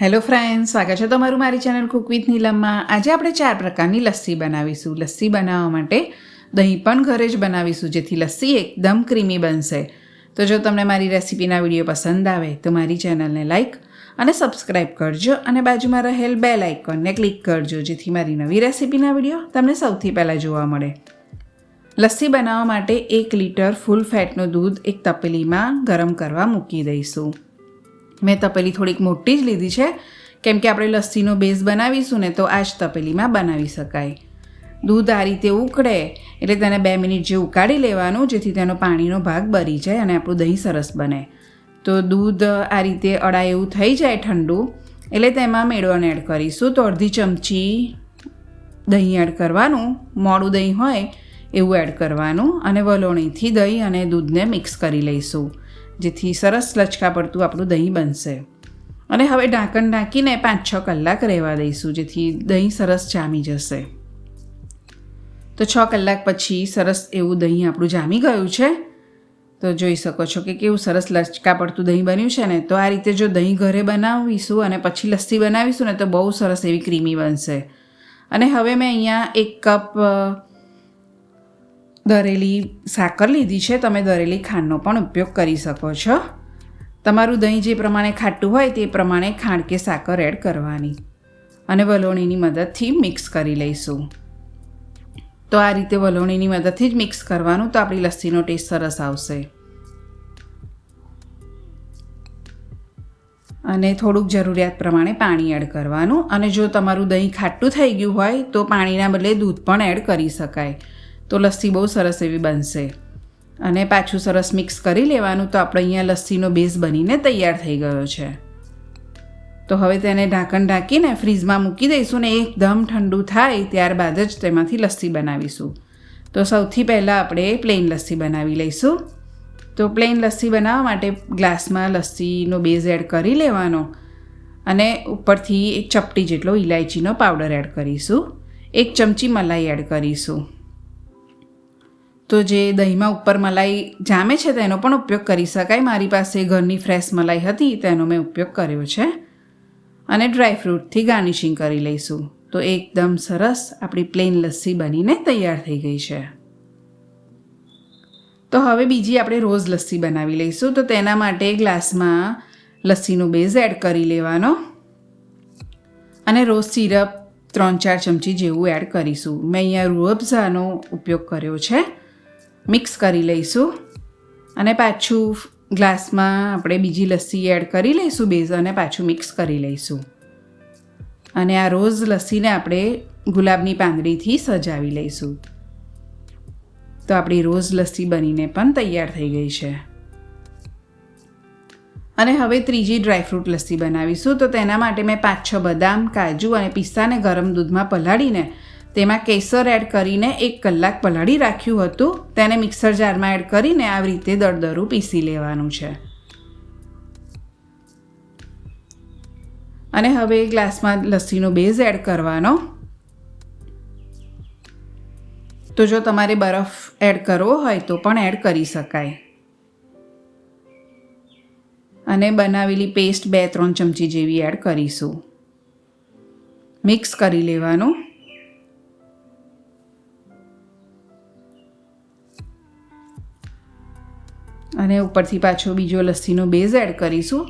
Hello friend સ્વાગત છે તમારું મારી ચેનલ કુક વિથ નીલમમાં આજે આપણે ચાર પ્રકારની લસ્સી બનાવીશું. લસ્સી બનાવવા માટે દહીં પણ ઘરે જ બનાવીશું, જેથી લસ્સી એકદમ ક્રીમી બનશે. તો જો તમને મારી રેસિપીના વીડિયો પસંદ આવે, તો મારી ચેનલને લાઇક અને સબસ્ક્રાઇબ કરજો અને બાજુમાં રહેલ બેલ આઇકોનને ક્લિક કરજો, જેથી મારી નવી રેસીપીના વીડિયો તમને સૌથી પહેલાં જોવા મળે. લસ્સી બનાવવા માટે એક લીટર ફૂલ ફેટનું દૂધ એક તપેલીમાં ગરમ કરવા મૂકી દઈશું. મેં તપેલી થોડીક મોટી જ લીધી છે. કેમ કે આપણે લસ્સીનો બેઝ બનાવીશું ને તો આ જ તપેલીમાં બનાવી શકાય. દૂધ આ રીતે ઉકળે એટલે તેને બે મિનિટ જે ઉકાળી લેવાનું જેથી તેનો પાણીનો ભાગ બરી જાય અને આપણું દહીં સરસ બને. તો દૂધ આ રીતે અડાય એવું થઈ જાય ઠંડુ, એટલે તેમાં મેળવણ એડ કરીશું. તો અડધી ચમચી દહીં એડ કરવાનું, મોડું દહીં હોય એવું એડ કરવાનું અને વલોણીથી દહીં અને દૂધને મિક્સ કરી લઈશું. જેથી સરસ લચકા પડતું આપણું દહીં બનશે. અને હવે ઢાંકણ ઢાંકીને પાંચ છ કલાક રહેવા દઈશું, જેથી દહીં સરસ જામી જશે. તો છ કલાક પછી સરસ એવું દહીં આપણું જામી ગયું છે. તો જોઈ શકો છો કે કેવું સરસ લચકા પડતું દહીં બન્યું છે ને. તો આ રીતે જો દહીં ઘરે બનાવીશું અને પછી લસ્સી બનાવીશું ને, તો બહુ સરસ એવી ક્રીમી બનશે. અને હવે મેં અહીંયા એક કપ દરેલી સાકર લીધી છે, તમે દરેલી ખાંડનો પણ ઉપયોગ કરી શકો છો. તમારું દહીં જે પ્રમાણે ખાટું હોય તે પ્રમાણે ખાંડ કે સાકર એડ કરવાની. અને વલોણીની મદદથી મિક્સ કરી લઈશું. તો આ રીતે વલોણીની મદદથી જ મિક્સ કરવાનું, તો આપણી લસ્સીનો ટેસ્ટ સરસ આવશે. અને થોડુંક જરૂરિયાત પ્રમાણે પાણી એડ કરવાનું. અને જો તમારું દહીં ખાટું થઈ ગયું હોય, તો પાણીના બદલે દૂધ પણ એડ કરી શકાય. તો લસ્સી બહુ સરસ એવી બનશે. અને પાછું સરસ મિક્સ કરી લેવાનું તો આપણે અહીંયા લસ્સીનો બેઝ બનીને તૈયાર થઈ ગયો છે. તો હવે તેને ઢાંકણ ઢાંકીને ફ્રીઝમાં મૂકી દઈશું ને એકદમ ઠંડુ થાય ત્યારબાદ જ તેમાંથી લસ્સી બનાવીશું. તો સૌથી પહેલાં આપણે પ્લેન લસ્સી બનાવી લઈશું. તો પ્લેન લસ્સી બનાવવા માટે ગ્લાસમાં લસ્સીનો બેઝ એડ કરી લેવાનો. અને ઉપરથી એક ચપટી જેટલો ઇલાયચીનો પાવડર એડ કરીશું. એક ચમચી મલાઈ એડ કરીશું. તો જે દહીંમાં ઉપર મલાઈ જામે છે, તેનો પણ ઉપયોગ કરી શકાય. મારી પાસે ઘરની ફ્રેશ મલાઈ હતી, તેનો મેં ઉપયોગ કર્યો છે. અને ડ્રાયફ્રૂટથી ગાર્નિશિંગ કરી લઈશું. તો એકદમ સરસ આપણી પ્લેન લસ્સી બનીને તૈયાર થઈ ગઈ છે. તો હવે બીજી આપણે રોઝ લસ્સી બનાવી લઈશું. તો તેના માટે ગ્લાસમાં લસ્સીનો બેઝ એડ કરી લેવાનો. અને રોઝ સિરપ ત્રણ ચાર ચમચી જેવું એડ કરીશું. મેં અહીંયા રૂઅબઝાનો ઉપયોગ કર્યો છે. મિક્સ કરી લઈશું. અને પાછું ગ્લાસમાં આપણે બીજી લસ્સી એડ કરી લઈશું બેઝ અને પાછું મિક્સ કરી લઈશું. અને આ રોઝ લસ્સીને આપણે ગુલાબની પાંદડીથી સજાવી લઈશું. તો આપણી રોઝ લસ્સી બનીને પણ તૈયાર થઈ ગઈ છે. અને હવે ત્રીજી ડ્રાયફ્રૂટ લસ્સી બનાવીશું. તો તેના માટે મેં પાંચ છ બદામ, કાજુ અને પિસ્તાને ગરમ દૂધમાં પલાળીને તેમાં કેસર એડ કરીને એક કલાક પલાળી રાખ્યું હતું. તેને મિક્સર જારમાં એડ કરીને આવી રીતે દળદરું પીસી લેવાનું છે. અને હવે ગ્લાસમાં લસ્સીનો બેઝ એડ કરવાનો. તો જો તમારે બરફ એડ કરવો હોય તો પણ એડ કરી શકાય. અને બનાવેલી પેસ્ટ બે ત્રણ ચમચી જેવી એડ કરીશું. મિક્સ કરી લેવાનું. અને ઉપરથી પાછો બીજો લસ્સીનો બેઝ એડ કરીશું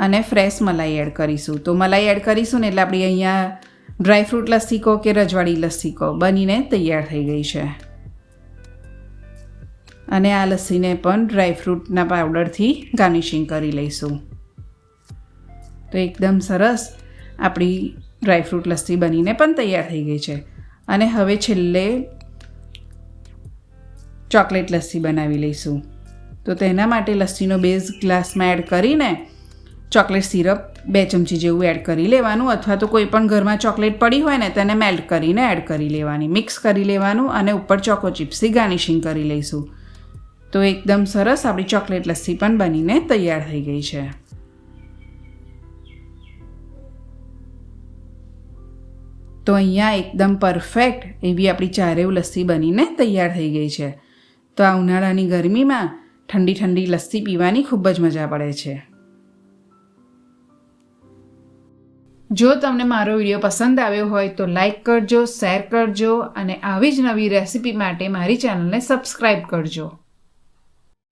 અને ફ્રેશ મલાઈ એડ કરીશું. તો મલાઈ એડ કરીશું ને એટલે આપણી અહીંયા ડ્રાયફ્રૂટ લસ્સી કહો કે રજવાડી લસ્સી કહો, બનીને તૈયાર થઈ ગઈ છે. અને આ લસ્સીને પણ ડ્રાયફ્રૂટના પાવડરથી ગાર્નિશિંગ કરી લઈશું. તો એકદમ સરસ આપણી ડ્રાયફ્રૂટ લસ્સી બનીને પણ તૈયાર થઈ ગઈ છે. અને હવે છેલ્લે ચોકલેટ લસ્સી બનાવી લઈશું. તો તેના માટે લસ્સીનો બેઝ ગ્લાસમાં એડ કરીને ચોકલેટ સિરપ બે ચમચી જેવું એડ કરી લેવાનું અથવા તો કોઈ પણ ઘરમાં ચોકલેટ પડી હોય ને તેને મેલ્ટ કરીને એડ કરી લેવાની. મિક્સ કરી લેવાનું અને ઉપર ચોકો ચિપ્સથી ગાર્નિશિંગ કરી લઈશું. તો એકદમ સરસ આપણી ચોકલેટ લસ્સી પણ બનીને તૈયાર થઈ ગઈ છે. તો અહીંયા એકદમ પરફેક્ટ એવી આપણી ચારેવ લસ્સી બનીને તૈયાર થઈ ગઈ છે. તો આ ઉનાળાની ગરમીમાં ઠંડી ઠંડી લસ્સી પીવાની ખૂબ જ મજા પડે છે. જો તમને મારો વીડિયો પસંદ આવ્યો હોય તો લાઈક કરજો, શેર કરજો અને આવી જ નવી રેસીપી માટે મારી ચેનલને સબસ્ક્રાઈબ કરજો.